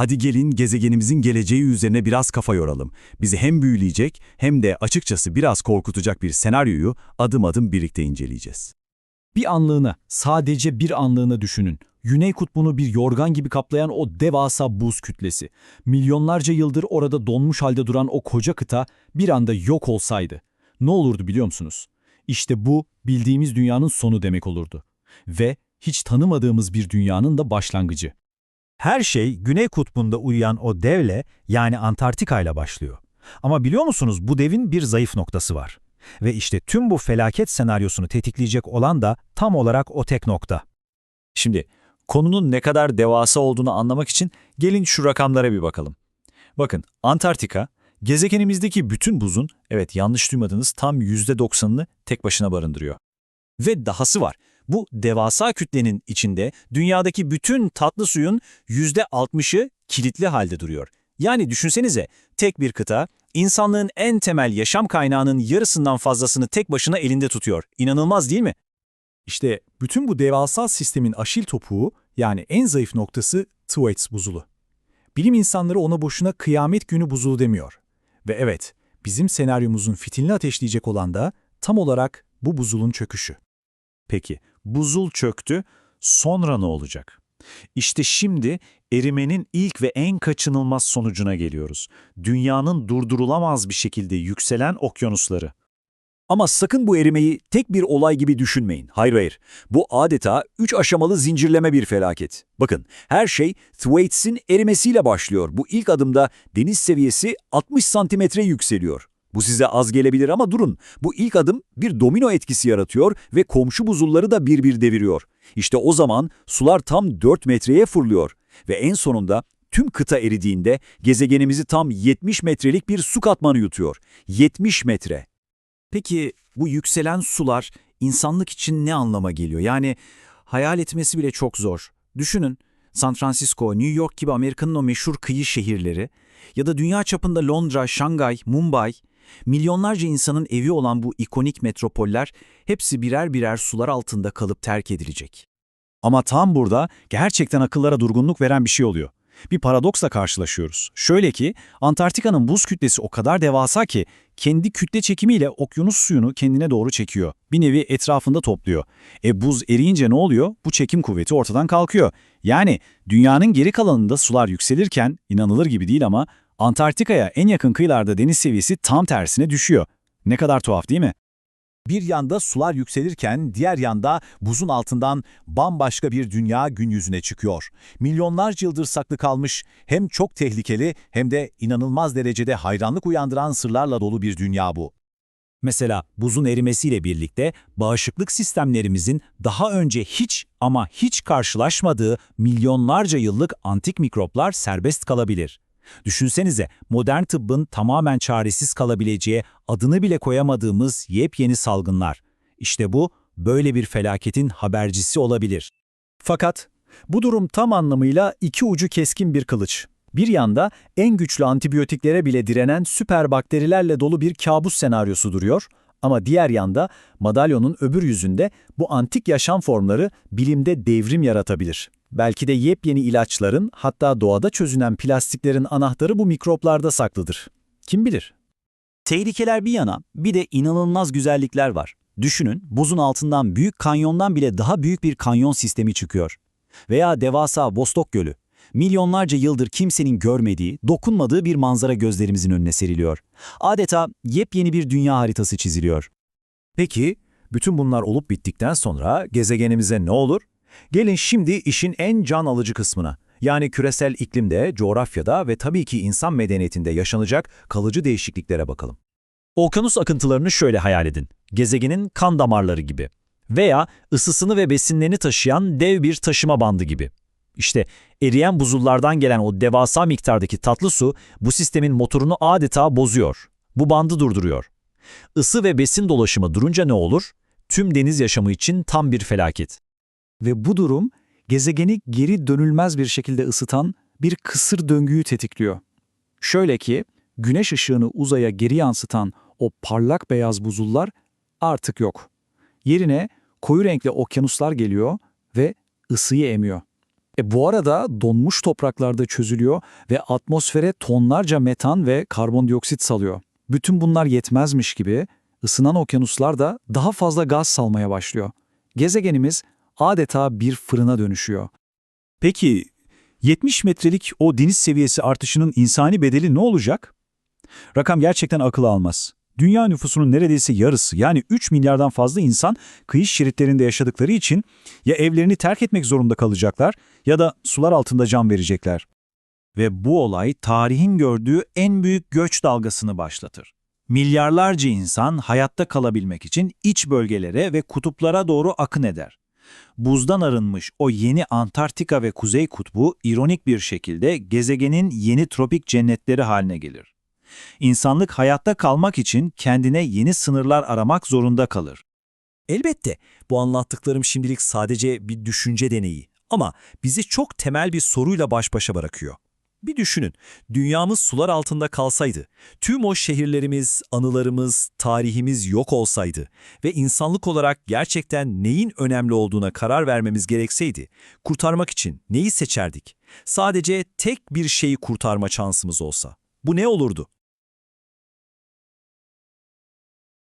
Hadi gelin gezegenimizin geleceği üzerine biraz kafa yoralım. Bizi hem büyüleyecek hem de açıkçası biraz korkutacak bir senaryoyu adım adım birlikte inceleyeceğiz. Bir anlığına, sadece bir anlığına düşünün. Güney kutbunu bir yorgan gibi kaplayan o devasa buz kütlesi. Milyonlarca yıldır orada donmuş halde duran o koca kıta bir anda yok olsaydı. Ne olurdu biliyor musunuz? İşte bu bildiğimiz dünyanın sonu demek olurdu. Ve hiç tanımadığımız bir dünyanın da başlangıcı. Her şey Güney Kutbu'nda uyuyan o devle yani Antarktika ile başlıyor. Ama biliyor musunuz bu devin bir zayıf noktası var. Ve işte tüm bu felaket senaryosunu tetikleyecek olan da tam olarak o tek nokta. Şimdi konunun ne kadar devasa olduğunu anlamak için gelin şu rakamlara bir bakalım. Bakın Antarktika, gezegenimizdeki bütün buzun, evet yanlış duymadınız tam %90'ını tek başına barındırıyor. Ve dahası var. Bu devasa kütlenin içinde dünyadaki bütün tatlı suyun %60'ı kilitli halde duruyor. Yani düşünsenize tek bir kıta insanlığın en temel yaşam kaynağının yarısından fazlasını tek başına elinde tutuyor. İnanılmaz değil mi? İşte bütün bu devasa sistemin aşil topuğu yani en zayıf noktası Thwaites buzulu. Bilim insanları ona boşuna kıyamet günü buzulu demiyor. Ve evet, bizim senaryomuzun fitilini ateşleyecek olan da tam olarak bu buzulun çöküşü. Peki, buzul çöktü, sonra ne olacak? İşte şimdi erimenin ilk ve en kaçınılmaz sonucuna geliyoruz. Dünyanın durdurulamaz bir şekilde yükselen okyanusları. Ama sakın bu erimeyi tek bir olay gibi düşünmeyin. Hayır hayır. Bu adeta üç aşamalı zincirleme bir felaket. Bakın her şey Thwaites'in erimesiyle başlıyor. Bu ilk adımda deniz seviyesi 60 santimetre yükseliyor. Bu size az gelebilir ama durun. Bu ilk adım bir domino etkisi yaratıyor ve komşu buzulları da bir bir deviriyor. İşte o zaman sular tam 4 metreye fırlıyor. Ve en sonunda tüm kıta eridiğinde gezegenimizi tam 70 metrelik bir su katmanı yutuyor. 70 metre. Peki bu yükselen sular insanlık için ne anlama geliyor? Yani hayal etmesi bile çok zor. Düşünün San Francisco, New York gibi Amerika'nın o meşhur kıyı şehirleri ya da dünya çapında Londra, Şangay, Mumbai, milyonlarca insanın evi olan bu ikonik metropoller hepsi birer birer sular altında kalıp terk edilecek. Ama tam burada gerçekten akıllara durgunluk veren bir şey oluyor. Bir paradoksla karşılaşıyoruz. Şöyle ki Antarktika'nın buz kütlesi o kadar devasa ki kendi kütle çekimiyle okyanus suyunu kendine doğru çekiyor. Bir nevi etrafında topluyor. E buz eriyince ne oluyor? Bu çekim kuvveti ortadan kalkıyor. Yani dünyanın geri kalanında sular yükselirken inanılır gibi değil ama Antarktika'ya en yakın kıyılarda deniz seviyesi tam tersine düşüyor. Ne kadar tuhaf değil mi? Bir yanda sular yükselirken diğer yanda buzun altından bambaşka bir dünya gün yüzüne çıkıyor. Milyonlarca yıldır saklı kalmış hem çok tehlikeli hem de inanılmaz derecede hayranlık uyandıran sırlarla dolu bir dünya bu. Mesela buzun erimesiyle birlikte bağışıklık sistemlerimizin daha önce hiç ama hiç karşılaşmadığı milyonlarca yıllık antik mikroplar serbest kalabilir. Düşünsenize modern tıbbın tamamen çaresiz kalabileceği adını bile koyamadığımız yepyeni salgınlar. İşte bu böyle bir felaketin habercisi olabilir. Fakat bu durum tam anlamıyla iki ucu keskin bir kılıç. Bir yanda en güçlü antibiyotiklere bile direnen süper bakterilerle dolu bir kabus senaryosu duruyor ama diğer yanda madalyonun öbür yüzünde bu antik yaşam formları bilimde devrim yaratabilir. Belki de yepyeni ilaçların hatta doğada çözünen plastiklerin anahtarı bu mikroplarda saklıdır. Kim bilir? Tehlikeler bir yana bir de inanılmaz güzellikler var. Düşünün buzun altından büyük kanyondan bile daha büyük bir kanyon sistemi çıkıyor. Veya devasa Vostok Gölü. Milyonlarca yıldır kimsenin görmediği, dokunmadığı bir manzara gözlerimizin önüne seriliyor. Adeta yepyeni bir dünya haritası çiziliyor. Peki bütün bunlar olup bittikten sonra gezegenimize ne olur? Gelin şimdi işin en can alıcı kısmına. Yani küresel iklimde, coğrafyada ve tabii ki insan medeniyetinde yaşanacak kalıcı değişikliklere bakalım. Okyanus akıntılarını şöyle hayal edin. Gezegenin kan damarları gibi. Veya ısısını ve besinlerini taşıyan dev bir taşıma bandı gibi. İşte eriyen buzullardan gelen o devasa miktardaki tatlı su bu sistemin motorunu adeta bozuyor. Bu bandı durduruyor. Isı ve besin dolaşımı durunca ne olur? Tüm deniz yaşamı için tam bir felaket. Ve bu durum gezegeni geri dönülmez bir şekilde ısıtan bir kısır döngüyü tetikliyor. Şöyle ki, güneş ışığını uzaya geri yansıtan o parlak beyaz buzullar artık yok. Yerine koyu renkli okyanuslar geliyor ve ısıyı emiyor. E bu arada donmuş topraklarda çözülüyor ve atmosfere tonlarca metan ve karbondioksit salıyor. Bütün bunlar yetmezmiş gibi ısınan okyanuslar da daha fazla gaz salmaya başlıyor. Gezegenimiz adeta bir fırına dönüşüyor. Peki 70 metrelik o deniz seviyesi artışının insani bedeli ne olacak? Rakam gerçekten akıl almaz. Dünya nüfusunun neredeyse yarısı yani 3 milyardan fazla insan kıyı şeritlerinde yaşadıkları için ya evlerini terk etmek zorunda kalacaklar ya da sular altında can verecekler. Ve bu olay tarihin gördüğü en büyük göç dalgasını başlatır. Milyarlarca insan hayatta kalabilmek için iç bölgelere ve kutuplara doğru akın eder. Buzdan arınmış o yeni Antarktika ve Kuzey Kutbu ironik bir şekilde gezegenin yeni tropik cennetleri haline gelir. İnsanlık hayatta kalmak için kendine yeni sınırlar aramak zorunda kalır. Elbette bu anlattıklarım şimdilik sadece bir düşünce deneyi ama bizi çok temel bir soruyla baş başa bırakıyor. Bir düşünün, dünyamız sular altında kalsaydı, tüm o şehirlerimiz, anılarımız, tarihimiz yok olsaydı ve insanlık olarak gerçekten neyin önemli olduğuna karar vermemiz gerekseydi, kurtarmak için neyi seçerdik? Sadece tek bir şeyi kurtarma şansımız olsa. Bu ne olurdu?